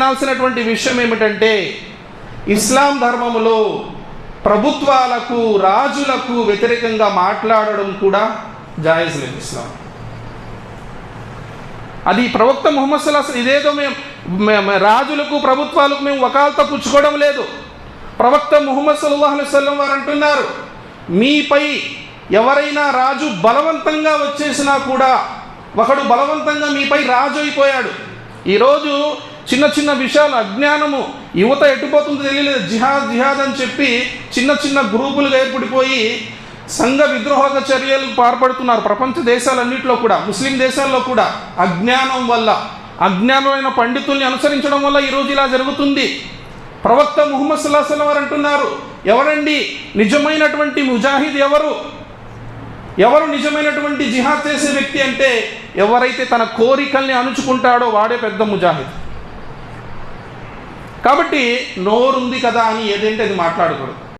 వినాల్సినటువంటి విషయం ఏమిటంటే ఇస్లాం ధర్మములో ప్రభుత్వాలకు రాజులకు వ్యతిరేకంగా మాట్లాడడం కూడా జాయజ్ లేదు ఇస్లాం. అది ప్రవక్త ముహమ్మద్ సల్లాస్ ఇదేదో మేము మేము రాజులకు ప్రభుత్వాలకు మేము వకాలత పుచ్చుకోవడం లేదు. ప్రవక్త ముహమ్మద్ సల్లాహ్ అలైవల్లం వారు అంటున్నారు మీపై ఎవరైనా రాజు బలవంతంగా వచ్చేసినా కూడా ఒకడు బలవంతంగా మీపై రాజు అయిపోయాడు. ఈరోజు చిన్న చిన్న విషయాలు అజ్ఞానము. యువత ఎట్టుపోతుందో తెలియలేదు. జిహాద్ జిహాద్ అని చెప్పి చిన్న చిన్న గ్రూపులుగా ఏర్పడిపోయి సంఘ విద్రోహక చర్యలు పాల్పడుతున్నారు. ప్రపంచ దేశాలన్నింటిలో కూడా ముస్లిం దేశాల్లో కూడా అజ్ఞానం వల్ల అజ్ఞానమైన పండితుల్ని అనుసరించడం వల్ల ఈరోజు ఇలా జరుగుతుంది. ప్రవక్త ముహమ్మద్ సుల్లాహం వారు అంటున్నారు ఎవరండి? నిజమైనటువంటి ముజాహిద్ ఎవరు? ఎవరు నిజమైనటువంటి జిహాద్ చేసే వ్యక్తి అంటే ఎవరైతే తన కోరికల్ని అణుచుకుంటాడో వాడే పెద్ద ముజాహిద్. కాబట్టి నోరుంది కదా అని ఏదంటే అది మాట్లాడకూడదు.